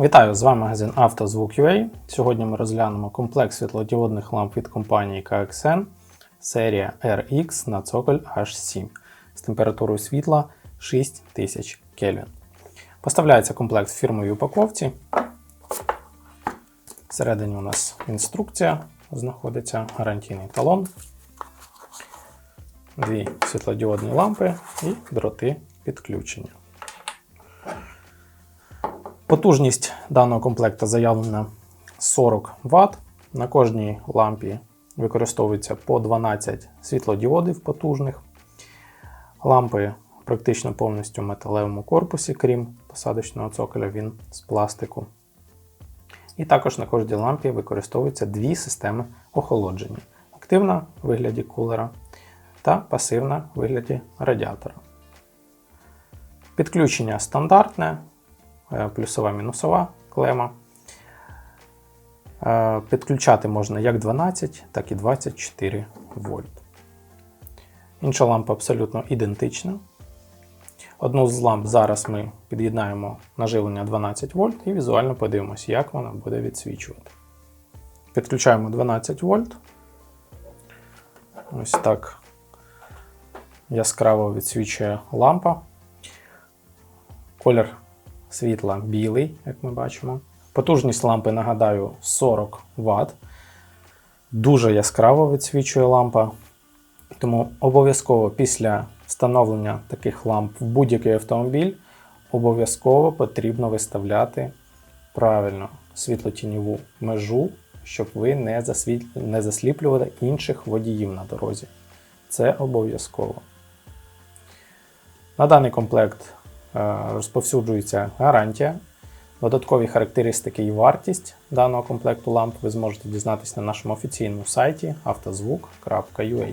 Вітаю, з вами магазин «Автозвук.UA». Сьогодні ми розглянемо комплект світлодіодних ламп від компанії KXN серія RX на цоколь H7 з температурою світла 6000 Кельвін. Поставляється комплект в упаковці. Всередині у нас інструкція знаходиться, гарантійний талон, дві світлодіодні лампи і дроти підключення. Потужність даного комплекту заявлена 40 Вт. На кожній лампі використовується по 12 світлодіодів потужних. Лампи практично повністю в металевому корпусі, крім посадочного цоколя, він з пластику. І також на кожній лампі використовуються дві системи охолодження: активна в вигляді кулера та пасивна в вигляді радіатора. Підключення стандартне, е, плюсова мінусова клема. Е, Підключати можна як 12, так і 24 вольт. Інша лампа абсолютно ідентична. Одну з ламп зараз ми під'єднаємо на живлення 12 вольт і візуально подивимося, як вона буде відсвічувати. Підключаємо 12 вольт. Ось так яскраво відсвічує лампа. Колір світла білий, як ми бачимо. Потужність лампи, нагадаю, 40 Вт. Дуже яскраво відсвічує лампа. Тому обов'язково після встановлення таких ламп в будь-який автомобіль обов'язково потрібно виставляти правильно світлотіньову межу, щоб ви не, засвіт... не засліплювали інших водіїв на дорозі. Це обов'язково. На даний комплект розповсюджується гарантія. Додаткові характеристики і вартість даного комплекту ламп ви зможете дізнатися на нашому офіційному сайті автозвук.ua.